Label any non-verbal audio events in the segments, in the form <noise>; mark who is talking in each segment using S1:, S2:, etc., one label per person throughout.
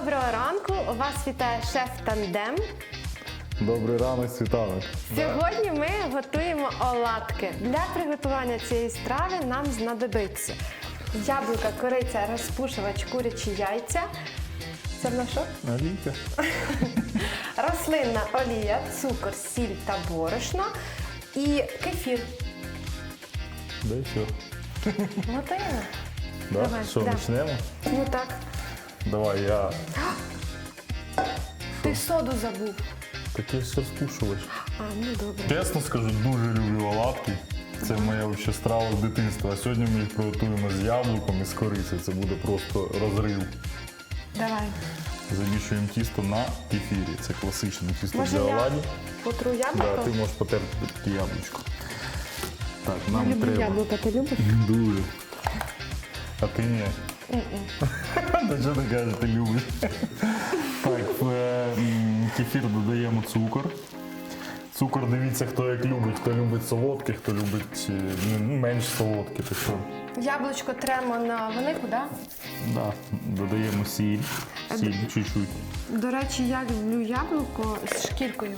S1: Доброго ранку! Вас вітає шеф Тандем.
S2: Добрий ранок, світанок.
S1: Сьогодні ми готуємо оладки. Для приготування цієї страви нам знадобиться яблука, кориця, розпушувач, курячі яйця. Це в нас що?
S2: Олійка. <laughs>
S1: Рослинна олія, цукор, сіль та борошно і кефір.
S2: Да і все.
S1: Готуємо?
S2: Да?
S1: Давай,
S2: Що,
S1: да.
S2: почнемо?
S1: Ну так.
S2: Давай, я
S1: Ти соду забув.
S2: такий ж розпушувач.
S1: А, ну добре.
S2: Чесно скажу, дуже люблю оладки. Це моя вообще страва з дитинства. А сьогодні ми їх приготуємо з яблуком і з корицею. Це буде просто розрив.
S1: Давай.
S2: Замішуємо тісто на кефірі. Це класичне тісто
S1: Може
S2: для
S1: я
S2: оладів.
S1: потру
S2: Да, ти можеш потерти яблучко. Так, нам
S1: Люблю
S2: треба.
S1: яблука, ти любиш?
S2: Дуже. А ти ні. Та що ти кажеш, ти любиш? Так, в е, кефір додаємо цукор. Цукор дивіться, хто як любить. Хто любить солодкий, хто любить е, ну, менш солодкий. Так що,
S1: Яблучко тремо на велику, так?
S2: да, додаємо сіль. Сіль чуть-чуть.
S1: До речі, я люблю яблуко з шкіркою.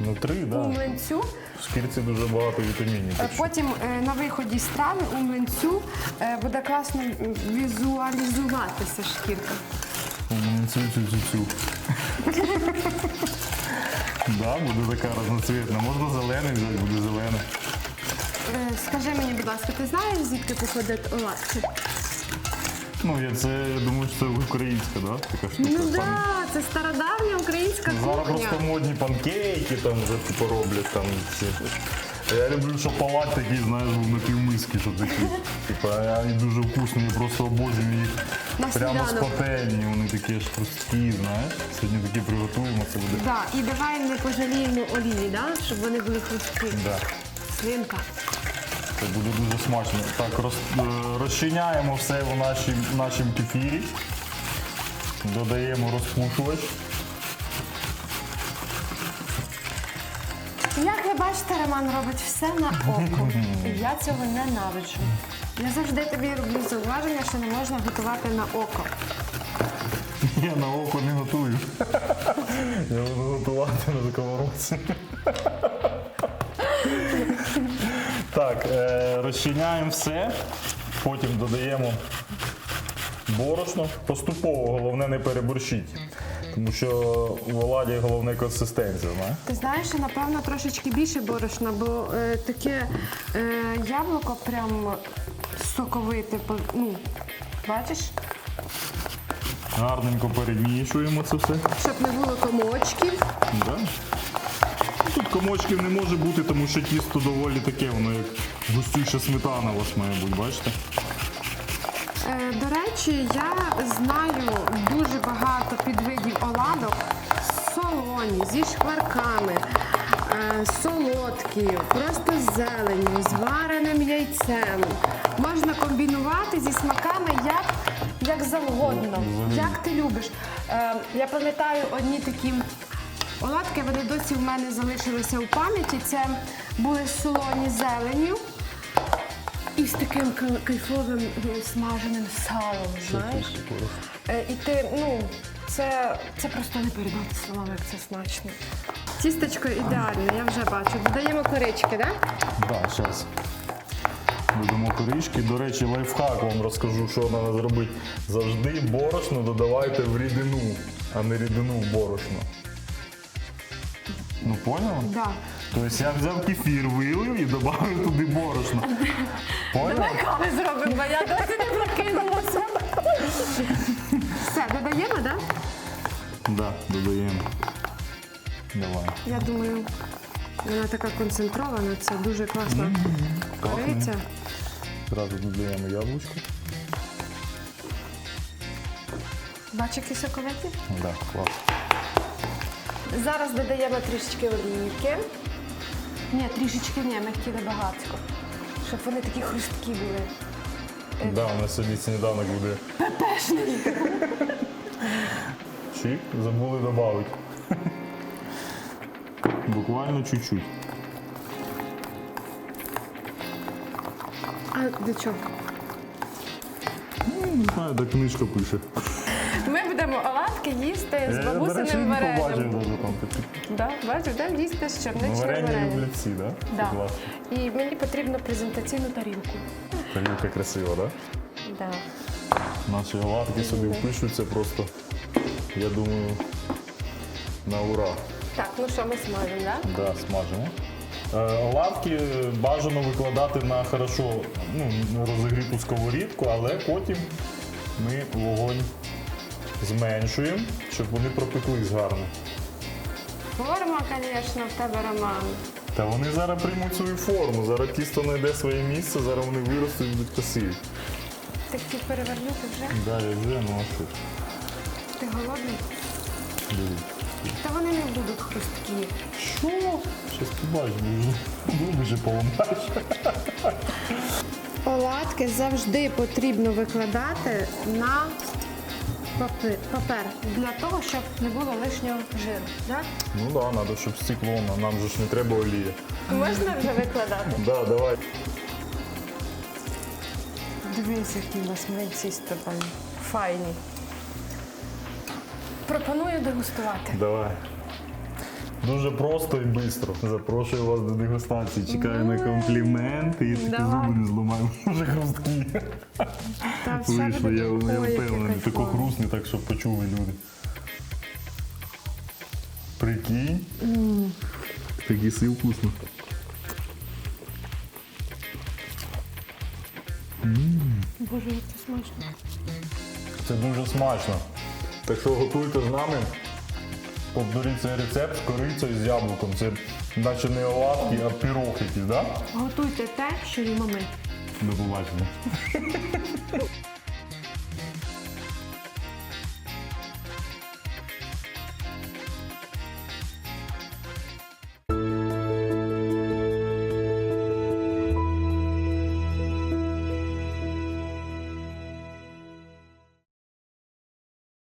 S2: Внутри,
S1: У
S2: да.
S1: млинцю.
S2: В шкірці дуже багато вітамінів. Так що
S1: Потім е, на виході страви у млинцю е, буде класно візуалізуватися шкірка.
S2: цю цю цю цю. Да, буде така разноцвітна. Можна зелений взяти, буде зелений.
S1: Е, Скажи мені, будь ласка, ти знаєш, звідки походить оладки?
S2: Ну, я це я думаю, що це українська, да? Така штука.
S1: Ну так, це стародавня українська
S2: Зараз
S1: кухня.
S2: просто модні панкейки там вже типу роблять там ці. Я люблю шоколад такий, знаєш, був на півмиски, що такі. Типа, вони дуже вкусні, я просто обожнюю їх.
S1: На
S2: Прямо з
S1: сніданок.
S2: пательні, вони такі аж хрусткі, знаєш. Сьогодні такі приготуємо, це буде.
S1: Да, і давай не пожаліємо олії, да? щоб вони були хрусткі.
S2: Да.
S1: Свинка.
S2: Це буде дуже смачно. Так, роз, е, розчиняємо все в нашій, в нашому кефірі. Додаємо розпушувач.
S1: Як ви бачите, Роман робить все на око. І я цього ненавиджу. Я завжди тобі роблю зауваження, що не можна готувати на око.
S2: Я на око не готую. Я буду готувати на сковородці. Так, розчиняємо все, потім додаємо борошно. Поступово, головне не переборщіть. Тому що у оладі головне консистенція, знаєш?
S1: Ти знаєш, напевно трошечки більше борошна, бо е, таке е, яблуко прям соковите. Ну, бачиш?
S2: Гарненько перемішуємо це все.
S1: Щоб не було комочків.
S2: Да. Тут комочків не може бути, тому що тісто доволі таке, воно як густюща сметана у вас має бути, бачите?
S1: Е, до речі, я знаю дуже багато підвидів оладок солоні, зі шкварками, е, солодкі, просто з зеленню, з вареним яйцем. Можна комбінувати зі смаками як, як завгодно, як ти любиш. Е, я пам'ятаю одні такі. Оладки вони досі в мене залишилися у пам'яті. Це були солоні з зеленню і з таким кайфовим е, смаженим салом, знаєш. Е, І ти, ну, це, це просто не передати словами, як це смачно. Тістечко ідеальне, я вже бачу. Додаємо корички, так? Да?
S2: Так, зараз. Додамо корички. До речі, лайфхак вам розкажу, що треба зробити. Завжди борошно додавайте в рідину, а не рідину в борошно. Ну, поняв?
S1: Да.
S2: Тобто я взяв кефір, вилив і додав туди борошно. Поняв?
S1: Давай кави зробимо, я досі не прокинулася. Все, додаємо, так? Да?
S2: Да, додаємо. Давай.
S1: Я думаю, вона така концентрована, це дуже класна кориця.
S2: Зразу додаємо яблучко.
S1: Бачиш, які соковиті?
S2: Да, клас.
S1: Зараз додаємо трішечки олійки. Ні, трішечки ні, ми хотіли багатько. Щоб вони такі хрусткі були.
S2: Да, у нас сьогодні сніданок буде.
S1: Пепешний.
S2: Чик, забули додати. Буквально чуть-чуть.
S1: А для чого?
S2: Ну, Не знаю, де книжка пише.
S1: Ми будемо оладки їсти з
S2: речі,
S1: бабусиним
S2: такі.
S1: Да, бачиш, де їсти з чорничним
S2: варення
S1: варенням.
S2: люблять всі, да?
S1: Да. І мені потрібно презентаційну тарілку.
S2: Тарілка красива, да?
S1: Да.
S2: Наші оладки сюди впишуться просто, я думаю, на ура.
S1: Так, ну що ми смажемо, да?
S2: Да, смажимо. Е, Оладки бажано викладати на хорошо ну, розігріту сковорідку, але потім ми вогонь зменшуємо, щоб вони пропеклись гарно.
S1: Форма, звісно, в тебе роман.
S2: Та вони зараз приймуть свою форму, зараз тісто знайде своє місце, зараз вони виростуть і будуть красиві.
S1: Ти перевернути вже?
S2: Да, я вже, ну а що ж.
S1: Ти голодний?
S2: Дивіться.
S1: Та вони не будуть хрусткі.
S2: Що? Щас побачиш, зуби вже поламаєш.
S1: Оладки завжди потрібно викладати на папер для того, щоб не було лишнього жиру. Да?
S2: Ну так, да, треба, щоб стекло, нам- нам же ж не треба олії.
S1: Можна вже викладати?
S2: Да, давай.
S1: Дивись, які у нас млинці з тобою. Файні. Пропоную дегустувати.
S2: Давай. Дуже просто і швидко. Запрошую вас до дегустації. Чекаю на компліменти і такі
S1: Давай.
S2: зуби не зламаю. <laughs> Вже хрусткі.
S1: Та все
S2: Вийшло, я, впевнений. Тако хрустне, так щоб почули люди. Прикинь. Такий сил вкусно.
S1: Боже, як це смачно.
S2: Це дуже смачно. Так що готуйте з нами. Повторіть цей рецепт з корицею з яблуком. Це наче не оладки, а пірог якийсь, так? Да?
S1: Готуйте те, що їмо ми.
S2: До побачення. <laughs>